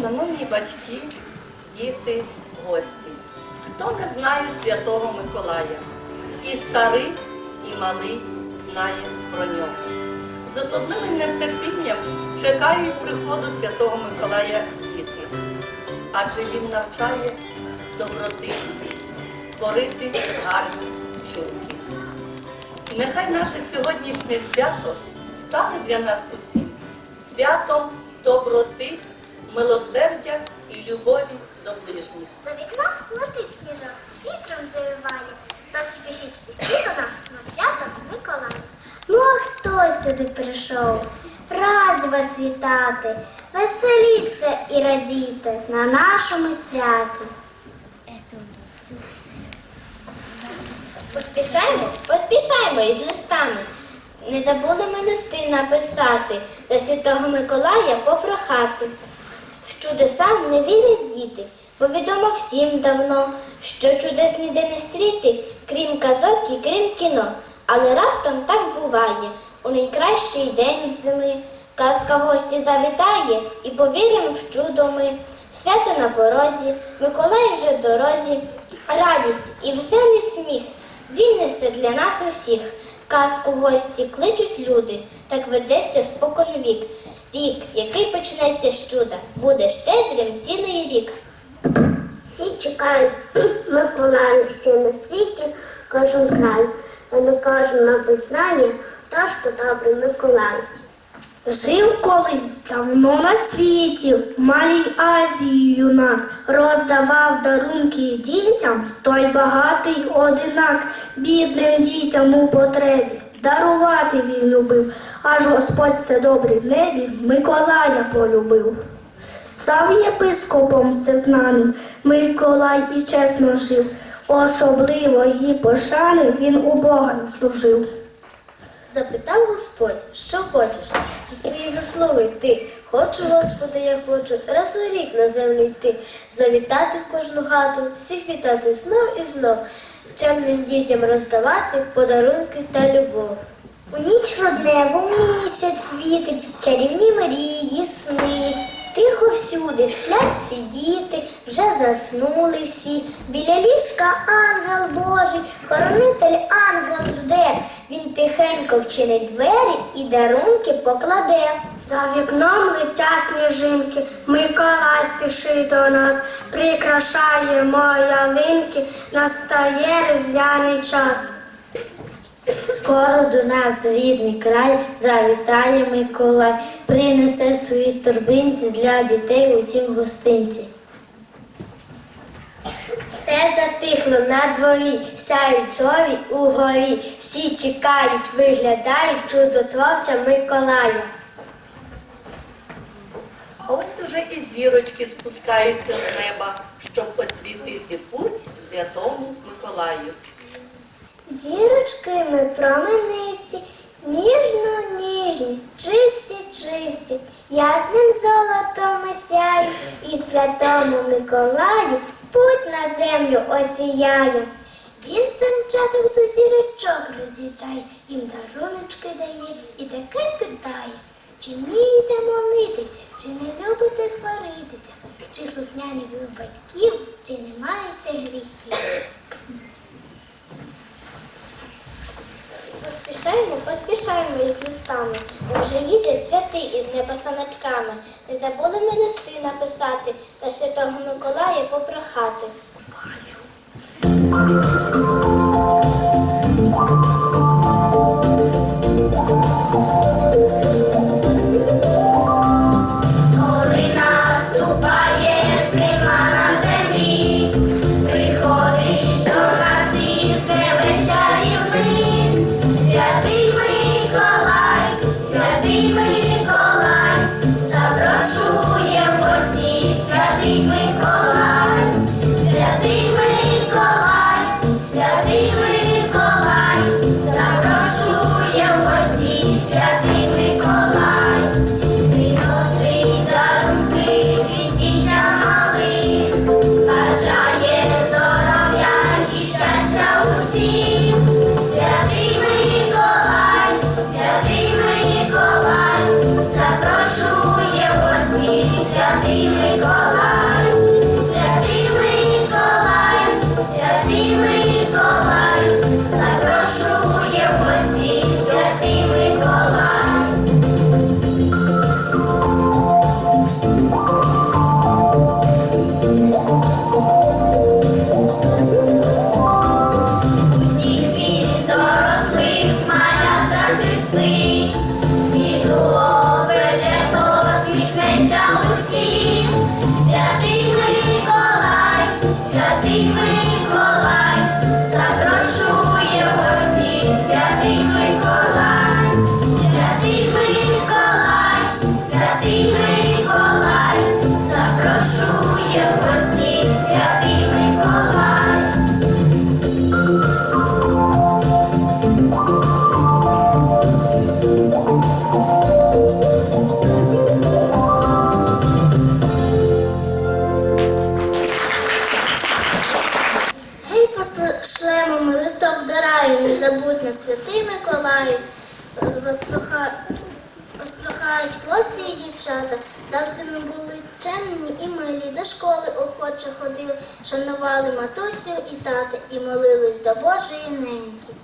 Шановні батьки, діти, гості, хто не знає Святого Миколая? І старий, і малий знає про нього. З особливим нетерпінням чекають приходу Святого Миколая діти, адже він навчає доброти, творити гарні вчинки. Нехай наше сьогоднішнє свято стане для нас усіх святом доброти, милосердя і любові до ближніх. За вікном летить сніжок, вітром завиває. Тож спішіть усі до нас на свято Миколая. Ну а хто сюди прийшов? Раді вас вітати, веселіться і радійте на нашому святі. Поспішаймо, поспішаймо із листами. Не забули ми листи написати та Святого Миколая попрохати. В чудеса не вірять діти, бо відомо всім давно, що чудес ніде не стріти, крім казок і крім кіно. Але раптом так буває. У найкращий день зими казка гості завітає і повіримо в чудо ми. Свято на порозі, Миколай вже в дорозі, радість і веселий сміх. Він несе для нас усіх. Казку гості кличуть люди, так ведеться спокон вік. Рік, який почнеться з чуда, буде щедрим цілий рік. Всі чекають Миколая, всі на світі, кожен край. Та не кожен, мабуть, знає, хто ж то добрий Миколай. Жив колись давно на світі, в малій Азії юнак, роздавав дарунки дітям, той багатий одинак, бідним дітям у потребі. Дарувати він любив, аж Господь все добрий в небі, Миколая полюбив. Став єпископом всезнаним, Миколай і чесно жив, особливо її пошани він у Бога заслужив. Запитав Господь, що хочеш за свої заслуги ти. Хочу, Господи, я хочу, раз у рік на землю йти, завітати в кожну хату, всіх вітати знов і знов, чемним дітям роздавати подарунки та любов. У ніч родневу місяць світить, чарівні мрії, сни. Тихо всюди сплять всі діти, вже заснули всі. Біля ліжка ангел Божий, хоронитель ангел жде. Він тихенько вчинить двері і дарунки покладе. За вікном летять сніжинки, Миколай спішить до нас, прикрашаємо ялинки, настає різдвяний час. Скоро до нас рідний край завітає Миколай, принесе свої торбинці для дітей усім гостинці. Все затихло на дворі, сяють зорі угорі. Всі чекають, виглядають чудотворця Миколая. А ось уже і зірочки спускаються з неба, щоб освітити путь Святому Миколаю. Зірочки ми променисті, ніжно ніжні, чисті, чисті, ясним золотом сяю, і святому Миколаю путь на землю осіяє. Він санчаток до зірочок роз'їжджає, їм даруночки дає і таке питає. Чи вмієте молитися, чи не любите сваритися, чи слухняні ви у батьків, чи не маєте гріхів? Поспішаємо, поспішаємо із листами, бо вже їде святий із неба саночками. Не забули ми листи написати та Святого Миколая попрохати. Завжди ми були чемні і милі, до школи охоче ходили, шанували матусю і тата і молились до Божої неньки.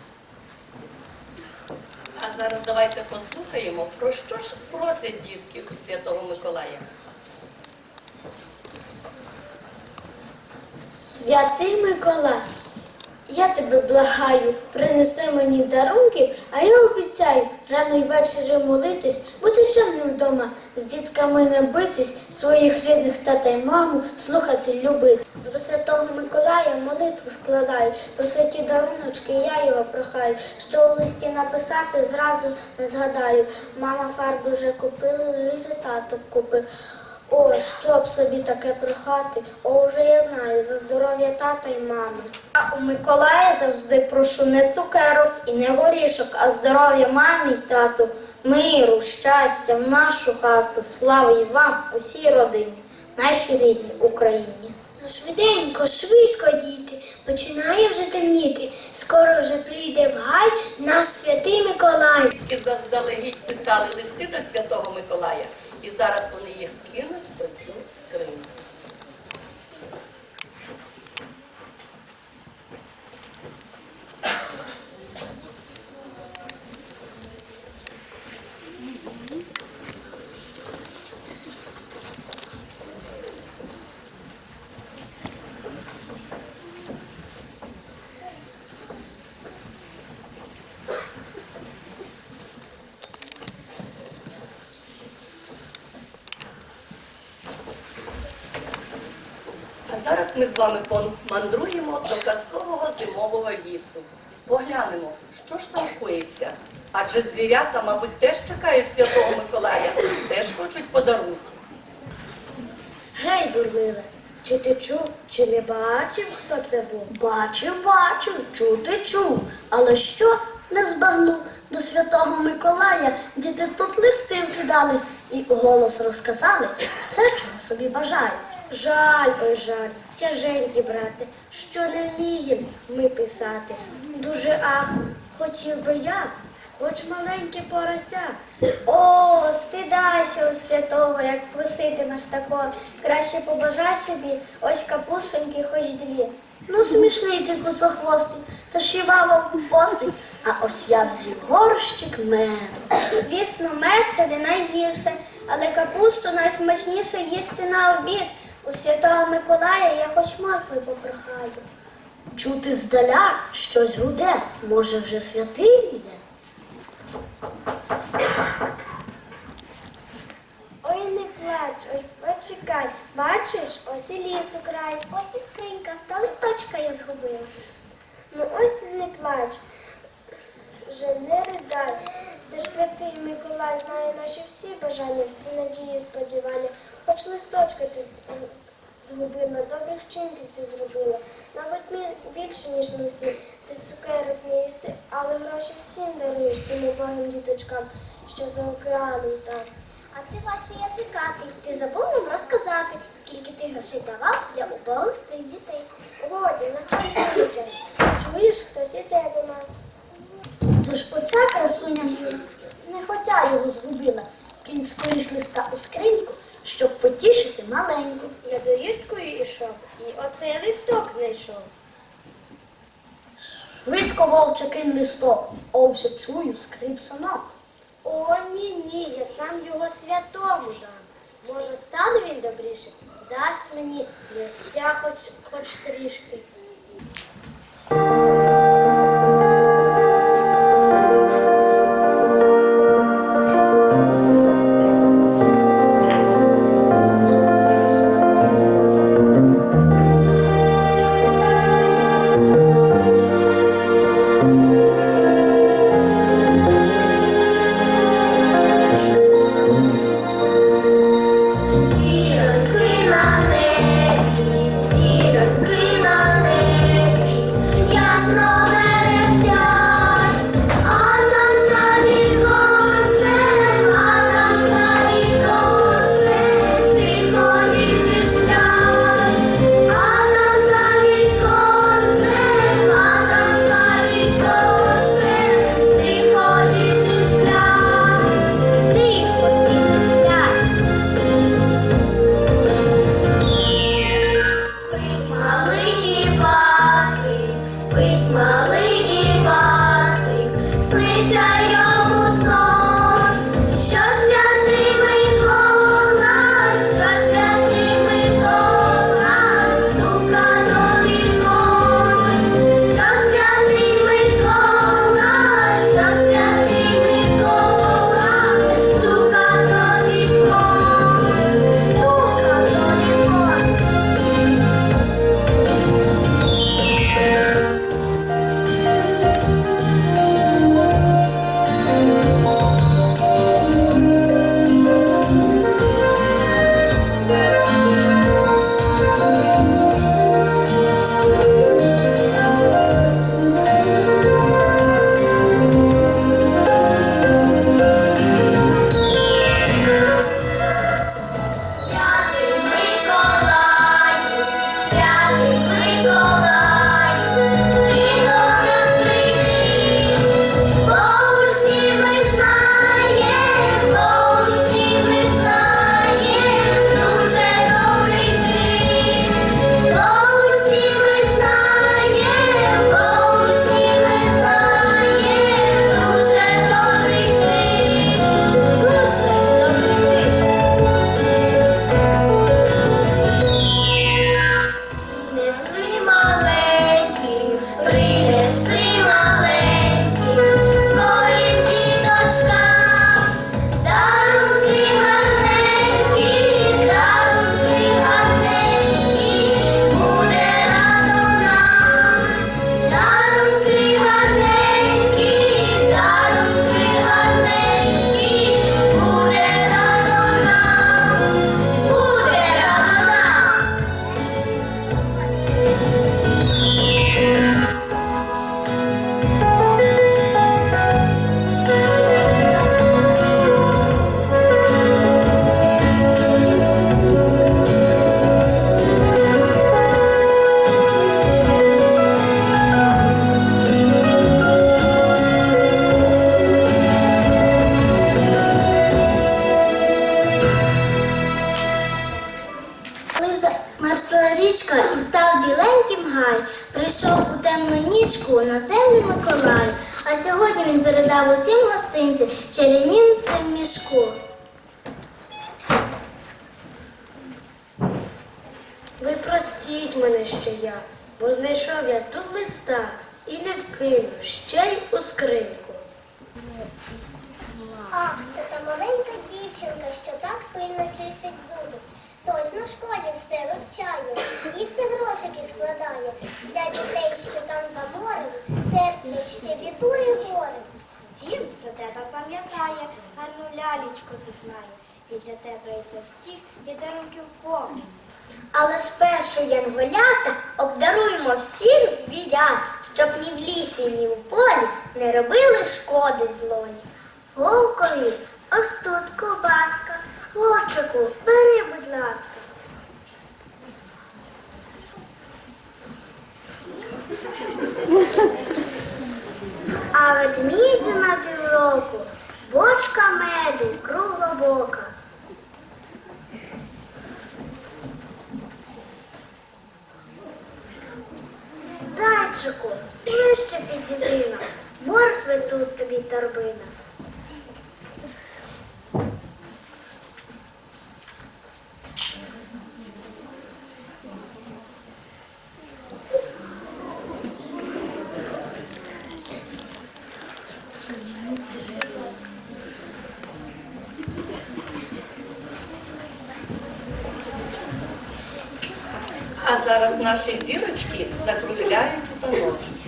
А зараз давайте послухаємо, про що ж просять дітки у Святого Миколая. Святий Миколай, я тебе благаю, принеси мені дарунки, а я обіцяю рано й ввечері молитись, бути чемним вдома, з дітками не битись, своїх рідних тата й маму слухати, любити. До Святого Миколая молитву складаю, про святі даруночки я його прохаю, що у листі написати зразу не згадаю. Мама фарби вже купила, лише тато купив. О, щоб собі таке прохати, о, вже я знаю, за здоров'я тата й мами. А у Миколая завжди прошу не цукерок і не горішок, а здоров'я мамі й тату, миру, щастя в нашу хату, слави вам, усій родині, нашій рідній Україні. Ну швиденько, швидко, діти, починає вже темніти. Скоро вже прийде в гай наш святий Миколай. Дітки заздалегідь писали листи до Святого Миколая, і зараз вони їх кинуть у вами помандруємо до казкового зимового лісу. Поглянемо, що ж там коїться. Адже звірята, мабуть, теж чекають Святого Миколая, теж хочуть подарунки. Гей, дурливе, чи ти чув, чи не бачив, хто це був? Бачив, бачив, чути чув. Але що не збагнув до святого Миколая, діти тут листи кидали і голос розказали все, чого собі бажають. Жаль, ой, жаль, тяженькі брате, що не вмієм ми писати. Дуже ах, хотів би я, хоч маленьке порося. О, стидайся у святого, як проситимеш такого. Краще побажай собі, ось капустоньки, хоч дві. Ну, смішний ти куцохвостий, та і постить. А ось я взяв горщик меду. Звісно, мед це не найгірше, але капусту найсмачніше їсти на обід. У святого Миколая я хоч моркви попрохаю. Чути здаля щось гуде, може вже святий йде. Ой, не плач, ой, почекай. Бачиш, ось і ліс у край, ось і скринька, та листочка я згубила. Ну ось не плач, вже не ридай. Ти ж святий Миколай знає наші всі бажання, всі надії, сподівання. Хоч листочка ти згубила, добрих вчинків ти зробила. Мі- більше, ніж ми всі. Ти цукерок не але гроші всім даруєш тим убогим діточкам, що за океаном там. А ти Вася язикатий, ти забув нам розказати, скільки ти грошей давав для убогих цих дітей. Годі, нехай не кричиш. Чуєш, хтось іде до нас. Це ж оця красуня. Не хотя його згубила. Кінь скоріш листа у скриньку, щоб потішити маленьку. Я доріжкою ішов, і оцей листок знайшов. Швидко вовче кинь листок, о, вже чую скрип сама. О, ні, ні, я сам його святому дам. Може, стане він добріше? Дасть мені місця хоч, хоч трішки. Галічко знаю, і для тебе, і для всіх є дарунків повні. Але спершу янголята обдаруємо всіх звірят, щоб ні в лісі, ні в полі не робили шкоди злої. Вовкові, ось тут ковбаска, вовчику, бери, будь ласка. А ведмідю на півроку бочка меду круглобока. Зайчику, ближче під нам, моркви тут тобі торбина. зараз наші зірочки закругляють у таночку.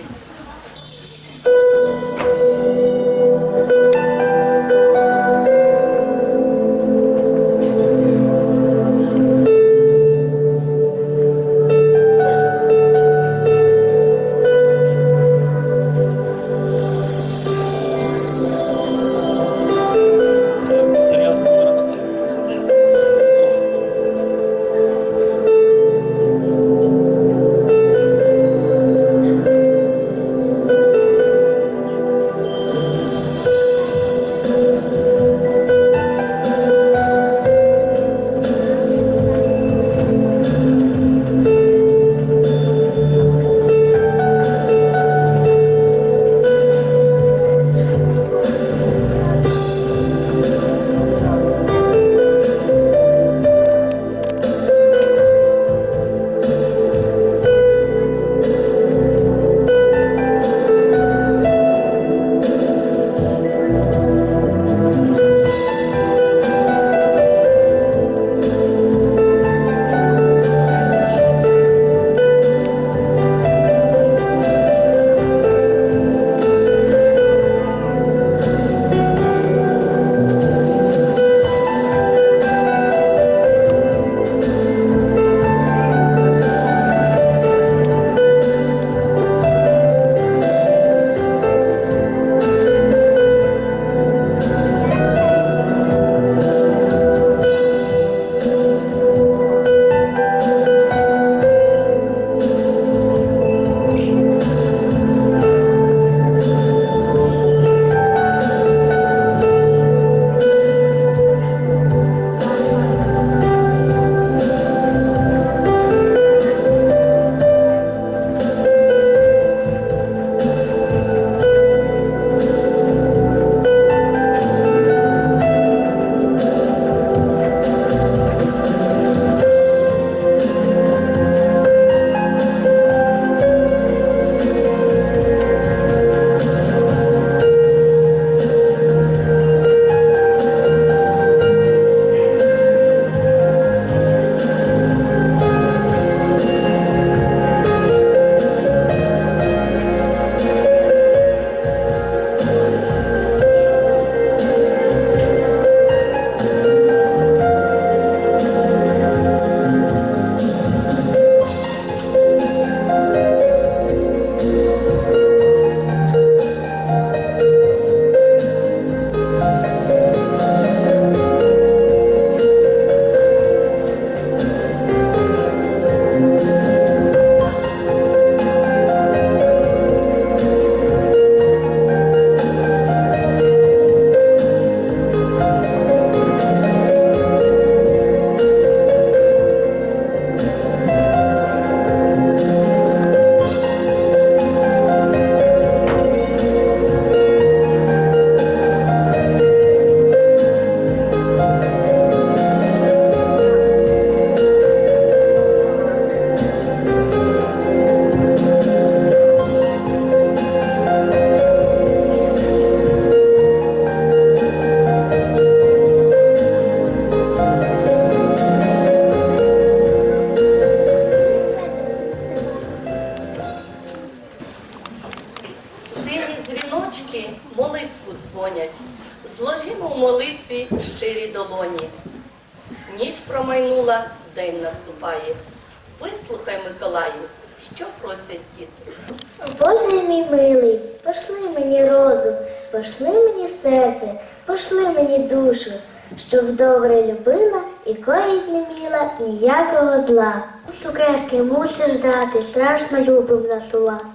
Ніякого зла. Цукерки мусиш дати, страшно любим насувати.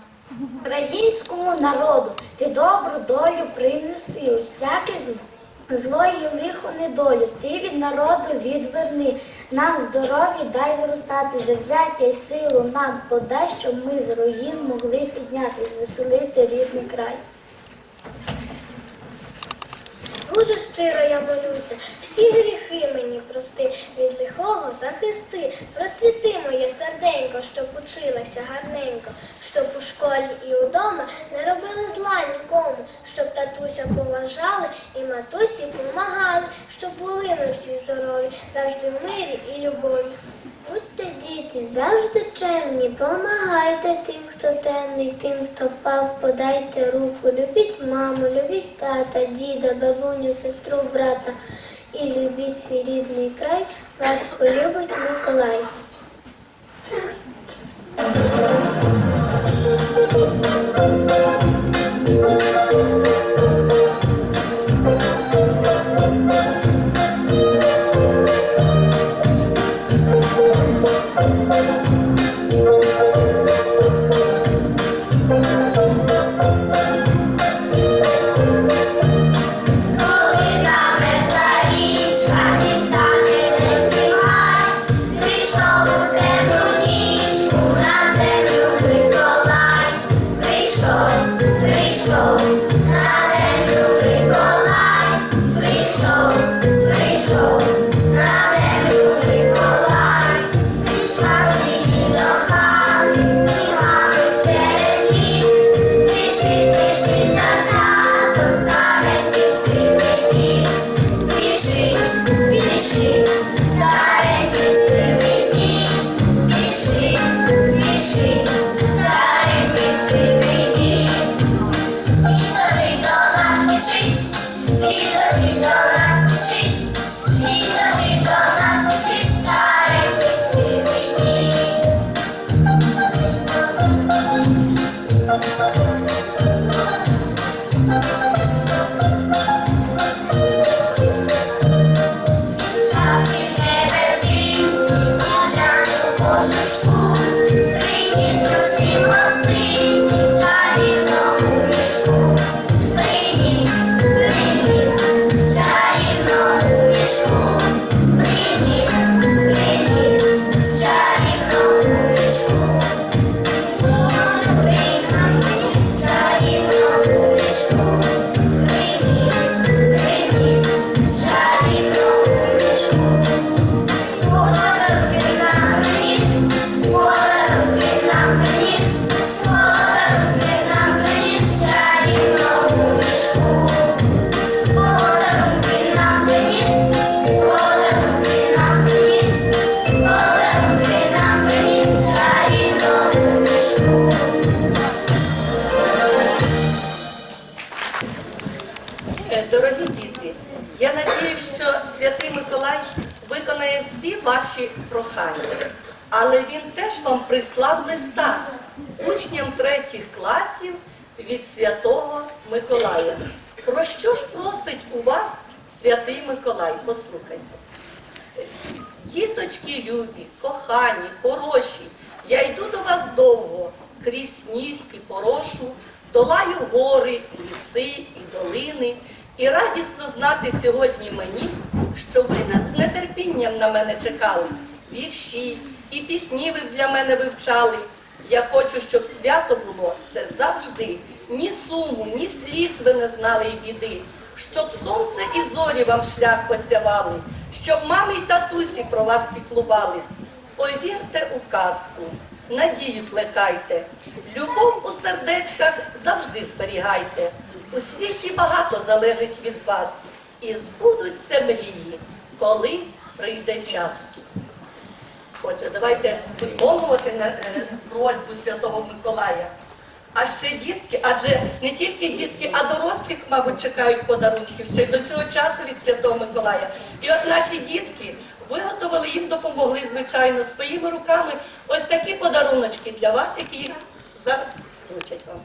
Українському народу ти добру долю принеси, усяке зло і лихо недолю. Ти від народу відверни, нам здоров'я дай зростати, завзяття й силу нам подай, щоб ми з руїн могли підняти, звеселити рідний край. Дуже щиро я молюся, всі гріхи мені прости, від лихого захисти, просвіти моє серденько, щоб училася гарненько, щоб у школі і удома не робили зла нікому, щоб татуся поважали і матусі помагали, щоб були ми всі здорові, завжди в мирі і любові. Будьте діти, завжди чемні, помагайте тим, хто темний, тим, хто впав, подайте руку. Любіть маму, любіть тата, діда, бабуню, сестру, брата. І любіть свій рідний край, вас полюбить Миколай. Миколая. Про що ж просить у вас святий Миколай? Послухайте. Діточки любі, кохані, хороші, я йду до вас довго, крізь сніг і порошу, долаю гори, ліси і долини, і радісно знати сьогодні мені, що ви з нетерпінням на мене чекали. Вірші і пісні ви для мене вивчали. Я хочу, щоб свято було це завжди. Ні суму, ні сліз ви не знали і біди, щоб сонце і зорі вам шлях посявали, щоб мамі й татусі про вас піклувались. Повірте у казку, надію плекайте, любов у сердечках завжди зберігайте. У світі багато залежить від вас, і збудуться мрії, коли прийде час. Отже, давайте виконувати на- е, просьбу Святого Миколая. А ще дітки, адже не тільки дітки, а дорослих, мабуть, чекають подарунків ще й до цього часу від Святого Миколая. І от наші дітки виготовили їм допомогли, звичайно, своїми руками ось такі подаруночки для вас, які зараз вручать вам.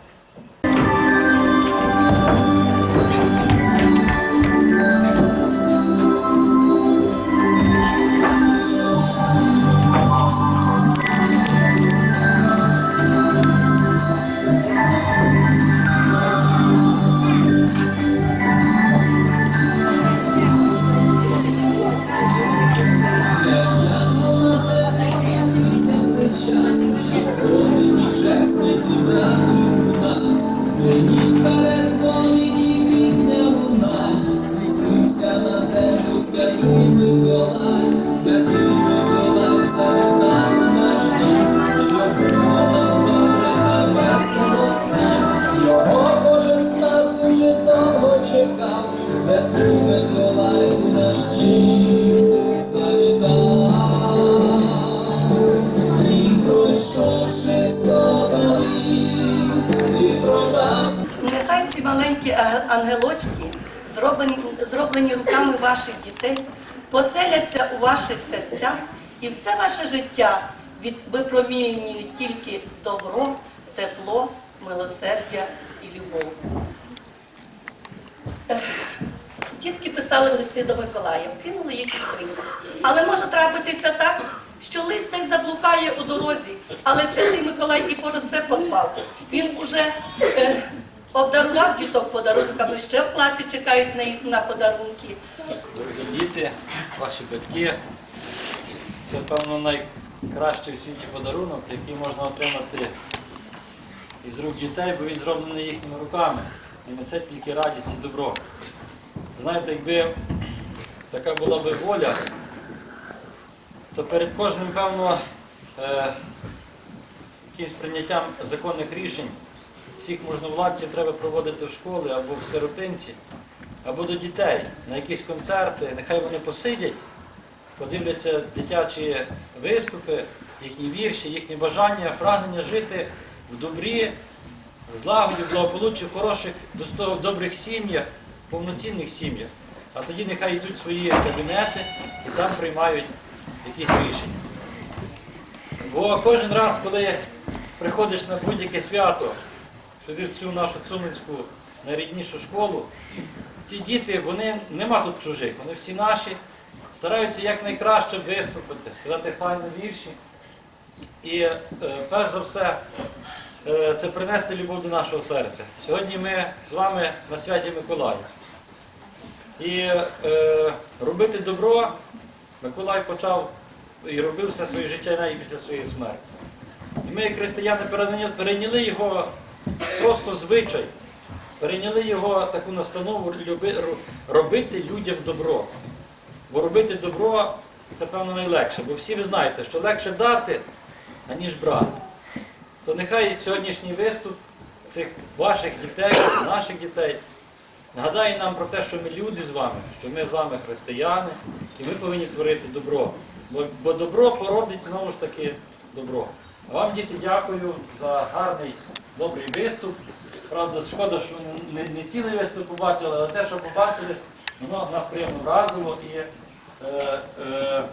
Його ангелочки, зроблені, зроблені руками ваших дітей, поселяться у ваших серцях і все ваше життя випромінюють тільки добро, тепло, милосердя і любов. Дітки писали листи до Миколая, кинули їх у скриньку. Але може трапитися так, що лист десь заблукає у дорозі, але святий Миколай і поряд це попав. Він уже е, обдарував діток подарунками, ще в класі чекають на, на подарунки. Дорогі діти, ваші батьки. Це, певно, найкращий в світі подарунок, який можна отримати із рук дітей, бо він зроблений їхніми руками і несе тільки радість і добро. Знаєте, якби така була би воля, то перед кожним, певно, е, якимось прийняттям законних рішень всіх можновладців треба проводити в школи або в сиротинці, або до дітей на якісь концерти, нехай вони посидять, подивляться дитячі виступи, їхні вірші, їхні бажання, прагнення жити в добрі, в злагоді, в благополуччі, в хороших, добрих сім'ях, повноцінних сім'ях. А тоді нехай йдуть в свої кабінети і там приймають якісь рішення. Бо кожен раз, коли приходиш на будь-яке свято, сюди в цю нашу цуминську найріднішу школу, ці діти, вони нема тут чужих, вони всі наші, стараються якнайкраще виступити, сказати файні вірші. І е, перш за все, е, це принести любов до нашого серця. Сьогодні ми з вами на святі Миколая. І е, робити добро Миколай почав і робив все своє життя навіть після своєї смерті. І ми, як християни, перейняли- його просто звичай, перейняли його таку настанову люби- робити людям добро. Бо робити добро це, певно, найлегше. Бо всі ви знаєте, що легше дати, аніж брати. То нехай сьогоднішній виступ цих ваших дітей, наших дітей нагадає нам про те, що ми люди з вами, що ми з вами християни, і ми повинні творити добро. Бо, бо добро породить знову ж таки добро. Вам, діти, дякую за гарний, добрий виступ. Правда, шкода, що не, не цілий виступ побачили, але те, що побачили, воно нас приємно вразило і е, е,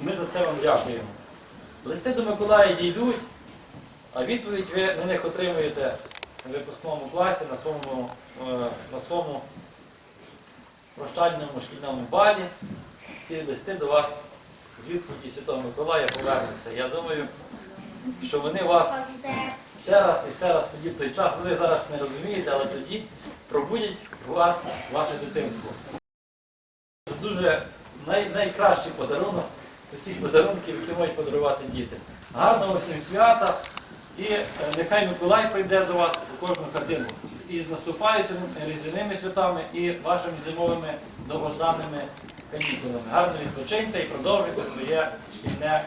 ми за це вам дякуємо. Листи до Миколая дійдуть, а відповідь ви на них отримуєте в випускному класі на своєму, е, на своєму прощальному шкільному балі. Ці листи до вас з відповіді Святого Миколая повернуться. Я думаю, що вони вас ще раз і ще раз тоді в той час, ви зараз не розумієте, але тоді пробудять у вас ваше дитинство. Це дуже най, найкращий подарунок з усіх подарунків, які можуть подарувати діти. Гарного всім свята і е, нехай Миколай прийде до вас у кожну хатину. І з наступаючими різдвяними святами, і вашими зимовими довгожданими канікулами. Гарно відпочиньте і продовжуйте своє шкільне